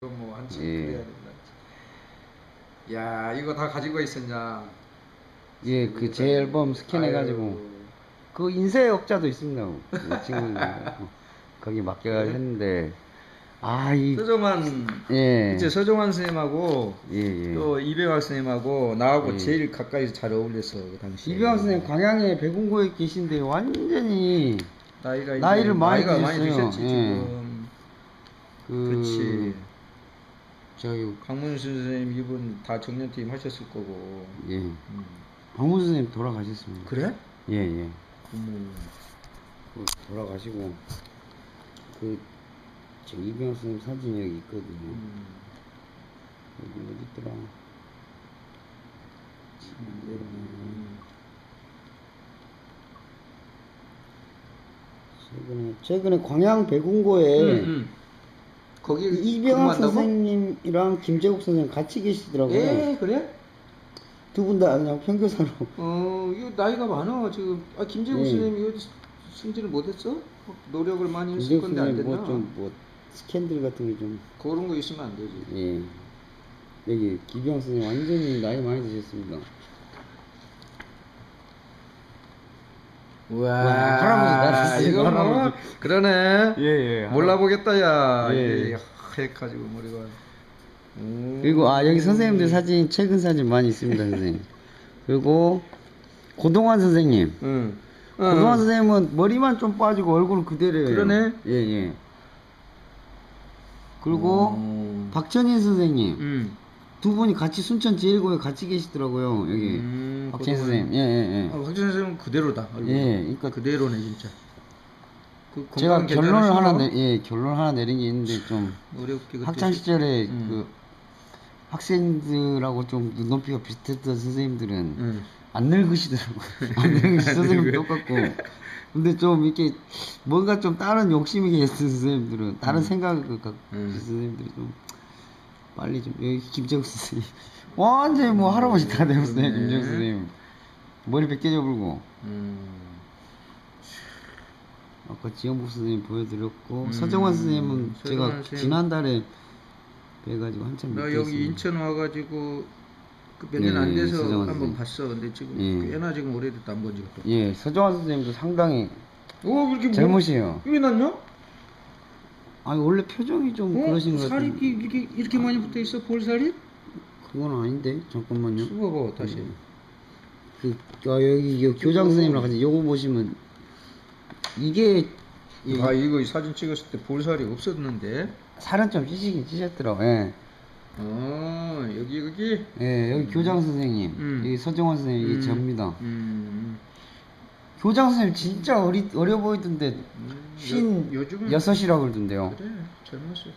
그럼 뭐 한참 예. 그래야 된다. 야 이거 다 가지고 있었냐? 예, 그 제 앨범 스캔해가지고 아유, 그 인쇄 역자도 있습니다. 이 친구 거기 맡겨 그래? 했는데 아이 서정환 예. 이제 서정환 선생님하고 예, 예. 또 이병학 선생님하고 나하고 예. 제일 가까이서 잘 어울렸어 그 당시. 이병학 선생님 광양에 백운고에 계신데 완전히 나이가 이제 나이를 많이 나이가 많이 드셨어요. 드셨지 예. 지금. 그 그렇지. 저기 강문수 선생님 이분 다 정년퇴임 하셨을 거고. 예. 음. 박문 선생님 돌아가셨습니다. 그래? 예, 예. 어머. 그 돌아가시고 그저 이병학 선생님 사진이 여기 있거든요. 음. 여기 어디 있더라? 음. 최근에 최근에 광양 백운고에 음, 음. 거기 그 이병학 근무한다고? 선생님이랑 김재국 선생님 같이 계시더라고요. 예 그래? 두 분 다 그냥 평교사로. 어 이거 나이가 많아 지금 아 김재국 예. 선생님 이거 승진을 못했어? 노력을 많이 했을 김재국 건데 안 선생님 됐나? 뭐좀 뭐 스캔들 같은 게 좀 그런 거 있으면 안 되지. 예. 여기 기병 선생님 완전히 나이 많이 드셨습니다. 우와 와, 나셨어요, 이거 뭐. 그러네. 예, 예. 몰라보겠다 야. 예. 이게 하얘가지고 머리가. 음. 그리고 아 여기 선생님들 사진 최근 사진 많이 있습니다 선생님. 그리고 고동환 선생님. 응. 고동환 선생님은 머리만 좀 빠지고 얼굴은 그대로예요. 그러네. 예 예. 그리고 음. 박천인 선생님 음. 두 분이 같이 순천 제일고에 같이 계시더라고요 여기 음, 고동환. 선생님. 예예 예. 아, 박준 선생님 그대로다. 얼굴. 예, 그러니까 그대로네 진짜. 그 제가 결론을? 하나 내, 예 결론 하나 내린 게 있는데 좀 어렵게 학창 시절에 음. 그 학생들하고 좀 눈높이가 비슷했던 선생님들은 응. 안 늙으시더라고요. 안 늙으시 선생님? 똑같고. 근데 좀 이렇게 뭔가 좀 다른 욕심이 계신 선생님들은 다른 음. 생각을 갖고 음. 계신 선생님들이 좀 빨리 좀 여기 김재국 선생님 완전히 뭐 할아버지 다 되었어요 그러네. 김재국 선생님 머리 벗겨져 불고 음. 아까 지영복 선생님 보여드렸고 음. 서정환 선생님은 제가 선생님. 지난달에 뵈가지고 한참 나 여기 있습니다. 인천 와가지고 그 몇 년안 네, 돼서 한번 선생님. 봤어. 근데 지금 예. 꽤나 지금 오래됐다 안 본 지가 또. 예 서정환 선생님도 상당히 오 이렇게 젊으시에요 왜 났냐? 아니 원래 표정이 좀 어? 그러신 것 살이 같은데 이렇게 이렇게 이렇게 많이 붙어 있어 볼살이? 그건 아닌데 잠깐만요 씹어봐 다시. 그 아, 여기 요 교장 선생님랑 같이 요거 보시면 이게 이 아 이거 이 사진 찍었을 때 볼살이 없었는데. 살은 좀 찌시긴 찌셨더라고 예. 어 여기 여기. 예 여기 교장 선생님 음. 여기 서정환 선생님 이게 음. 접니다 음. 교장 선생님 진짜 어리, 어려 보이던데 음. 쉰 요- 요즘은 여섯이라고 그러던데요 그래. 저거 그래.